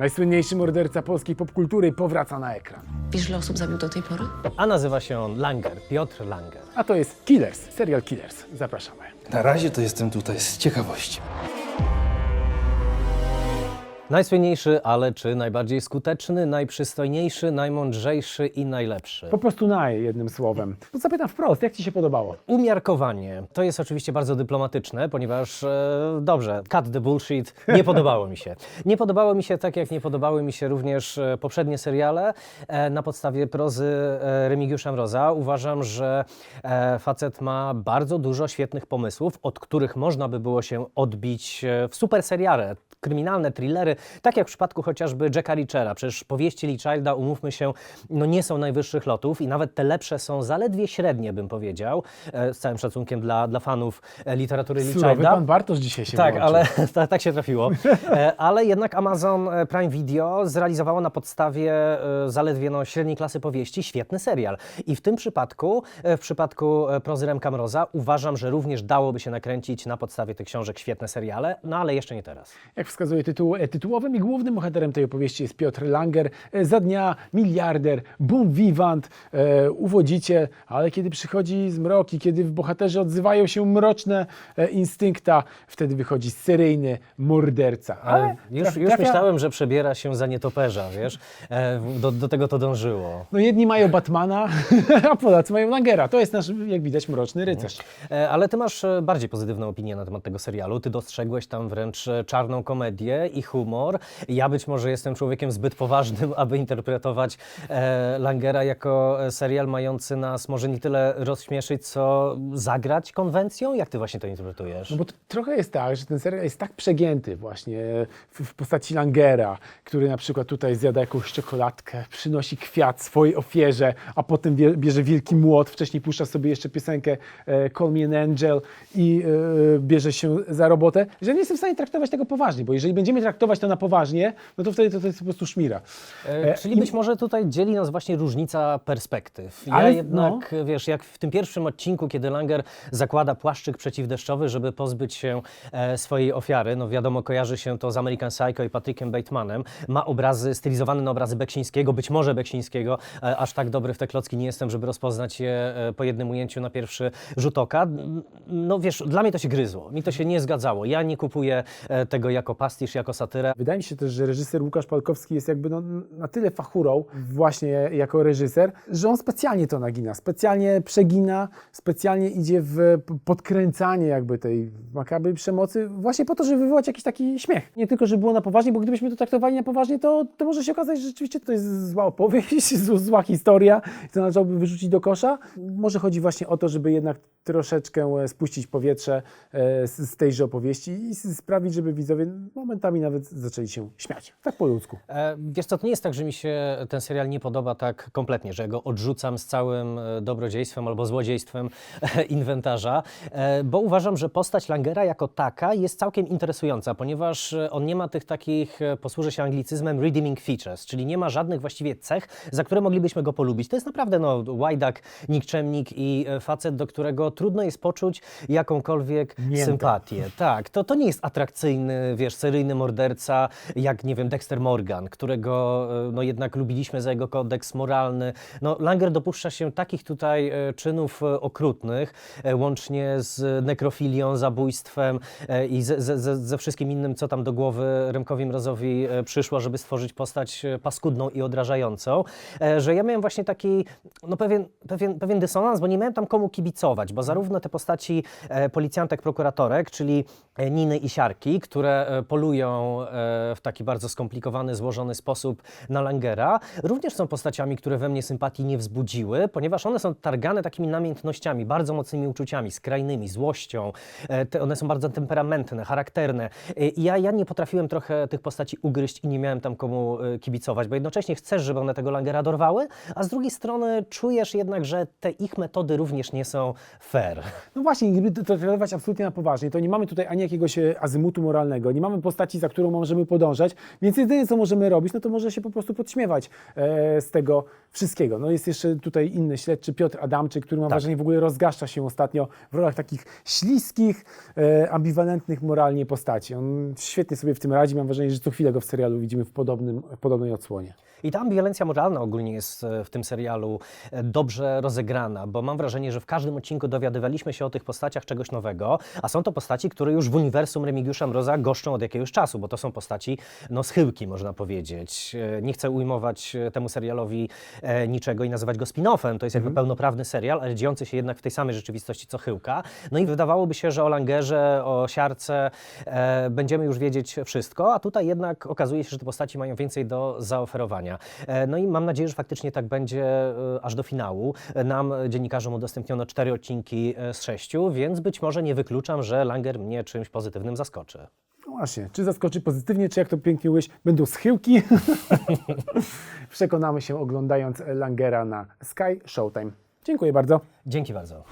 Najsłynniejszy morderca polskiej popkultury powraca na ekran. Wiesz, ile osób zabił do tej pory? A nazywa się on Langer, Piotr Langer. A to jest Killers, serial Killers. Zapraszamy. Na razie to jestem tutaj z ciekawości. Najsłynniejszy, ale czy najbardziej skuteczny, najprzystojniejszy, najmądrzejszy i najlepszy? Po prostu naj, jednym słowem. To zapytam wprost, jak Ci się podobało? Umiarkowanie. To jest oczywiście bardzo dyplomatyczne, ponieważ e, dobrze, cut the bullshit, nie podobało mi się. Nie podobało mi się tak, jak nie podobały mi się również e, poprzednie seriale e, na podstawie prozy e, Remigiusza Mroza. Uważam, że e, facet ma bardzo dużo świetnych pomysłów, od których można by było się odbić e, w super seriale. Kryminalne thrillery, tak jak w przypadku chociażby Jacka Reachera. Przecież powieści Lee Childa, umówmy się, no nie są najwyższych lotów i nawet te lepsze są zaledwie średnie, bym powiedział, e, z całym szacunkiem dla, dla fanów e, literatury Lee Surowy Childa. pan Bartosz dzisiaj się Tak, wyłączył. ale ta, tak się trafiło. E, ale jednak Amazon Prime Video zrealizowało na podstawie e, zaledwie no, średniej klasy powieści świetny serial. I w tym przypadku, e, w przypadku e, prozy Remka Mroza, uważam, że również dałoby się nakręcić na podstawie tych książek świetne seriale, no ale jeszcze nie teraz. Jak wskazuje tytuł e, tytułowym i głównym bohaterem tej opowieści jest Piotr Langer. E, Za dnia miliarder, boom vivant, e, uwodziciel, ale kiedy przychodzi zmrok i kiedy w bohaterze odzywają się mroczne e, instynkta, wtedy wychodzi seryjny morderca. Ale już, traf- już trafia- myślałem, że przebiera się za nietoperza, wiesz? E, do, do tego to dążyło. No jedni mają Batmana, a Polacy mają Langera. To jest nasz, jak widać, mroczny rycerz. E, Ale ty masz e, bardziej pozytywną opinię na temat tego serialu. Ty dostrzegłeś tam wręcz e, czarną komedię i humor. Ja być może jestem człowiekiem zbyt poważnym, aby interpretować e, Langera jako e, serial mający nas może nie tyle rozśmieszyć, co zagrać konwencją. Jak ty właśnie to interpretujesz? No bo trochę jest tak, że ten serial jest tak przegięty właśnie w, w postaci Langera, który na przykład tutaj zjada jakąś czekoladkę, przynosi kwiat swojej ofierze, a potem bie, bierze wielki młot, wcześniej puszcza sobie jeszcze piosenkę e, Call Me an Angel i e, bierze się za robotę, że nie jestem w stanie traktować tego poważnie, bo jeżeli będziemy traktować to na poważnie, no to wtedy to, to jest po prostu szmira. E, E, Czyli i- być może tutaj dzieli nas właśnie różnica perspektyw. Ja Ale- jednak, wiesz, jak w tym pierwszym odcinku, kiedy Langer zakłada płaszczyk przeciwdeszczowy, żeby pozbyć się e, swojej ofiary, no wiadomo, kojarzy się to z American Psycho i Patrickiem Batemanem, ma obrazy stylizowane na obrazy Beksińskiego, być może Beksińskiego, e, aż tak dobry w te klocki nie jestem, żeby rozpoznać je e, po jednym ujęciu na pierwszy rzut oka. No wiesz, dla mnie to się gryzło, mi to się nie zgadzało. Ja nie kupuję e, tego jako pastisz, jako satyrę. Wydaje mi się też, że reżyser Łukasz Palkowski jest jakby no, na tyle fachurą właśnie jako reżyser, że on specjalnie to nagina, specjalnie przegina, specjalnie idzie w podkręcanie jakby tej makabry przemocy właśnie po to, żeby wywołać jakiś taki śmiech. Nie tylko, żeby było na poważnie, bo gdybyśmy to traktowali na poważnie, to, to może się okazać, że rzeczywiście to jest zła opowieść, zł- zła historia, to należałoby wyrzucić do kosza. Może chodzi właśnie o to, żeby jednak troszeczkę spuścić powietrze e, z, tejże opowieści i sprawić, żeby widzowie momentami nawet zaczęli się śmiać. Tak po ludzku. E, Wiesz co, to nie jest tak, że mi się ten serial nie podoba tak kompletnie, że go odrzucam z całym e, dobrodziejstwem albo złodziejstwem e, inwentarza, e, bo uważam, że postać Langera jako taka jest całkiem interesująca, ponieważ on nie ma tych takich, posłużę się anglicyzmem, redeeming features, czyli nie ma żadnych właściwie cech, za które moglibyśmy go polubić. To jest naprawdę no, łajdak, nikczemnik i facet, do którego trudno jest poczuć jakąkolwiek Miętę. sympatię. Tak, to, to nie jest atrakcyjny, wiesz, seryjny morderca, jak, nie wiem, Dexter Morgan, którego e, no jednak lubiliśmy za jego kodeks moralny. No, Langer dopuszcza się takich tutaj e, czynów e, okrutnych, łącznie z nekrofilią, zabójstwem i ze, ze, ze, wszystkim innym, co tam do głowy Remkowi Mrozowi przyszło, żeby stworzyć postać paskudną i odrażającą, że ja miałem właśnie taki, no pewien, pewien, pewien dysonans, bo nie miałem tam komu kibicować, bo zarówno te postaci policjantek, prokuratorek, czyli Niny i Siarki, które polują w taki bardzo skomplikowany, złożony sposób na Langera, również są postaciami, które we mnie sympatii nie wzbudziły, ponieważ one są targane takimi namiętnościami, bardzo mocnymi uczuciami, skrajnymi, złością. E, te, one są bardzo temperamentne, charakterne. E, I ja, ja nie potrafiłem trochę tych postaci ugryźć i nie miałem tam komu e, kibicować, bo jednocześnie chcesz, żeby one tego Langera dorwały, a z drugiej strony czujesz jednak, że te ich metody również nie są fair. No właśnie, gdyby to traktować absolutnie na poważnie, to nie mamy tutaj ani jakiegoś e, azymutu moralnego, nie mamy postaci, za którą może możemy podążać, więc jedyne, co możemy robić, no to może się po prostu podśmiewać e, z tego wszystkiego. No jest jeszcze tutaj inny śledczy, Piotr Adamczyk, który mam Tak. wrażenie w ogóle rozgaszcza się ostatnio w rolach takich śliskich, e, ambiwalentnych moralnie postaci. On świetnie sobie w tym radzi, mam wrażenie, że co chwilę go w serialu widzimy w, podobnym, w podobnej odsłonie. I ta ambiwalencja moralna ogólnie jest e, w tym serialu e, dobrze rozegrana, bo mam wrażenie, że w każdym odcinku dowiadywaliśmy się o tych postaciach czegoś nowego, a są to postaci, które już w uniwersum Remigiusza Mroza goszczą od jakiegoś czasu, bo to są postaci no, schyłki, można powiedzieć. E, Nie chcę ujmować temu serialowi niczego i nazywać go spin-offem, to jest jakby pełnoprawny serial, ale dziejący się jednak w tej samej rzeczywistości co Chyłka. No i wydawałoby się, że o Langerze, o Siarce e, będziemy już wiedzieć wszystko, a tutaj jednak okazuje się, że te postaci mają więcej do zaoferowania. E, no i mam nadzieję, że faktycznie tak będzie e, aż do finału. E, Nam, dziennikarzom, udostępniono cztery odcinki z sześciu, więc być może nie wykluczam, że Langer mnie czymś pozytywnym zaskoczy. No właśnie, czy zaskoczy pozytywnie, czy jak to pięknie mówiłeś, będą schyłki? Przekonamy się oglądając Langera na Sky Showtime. Dziękuję bardzo. Dzięki bardzo.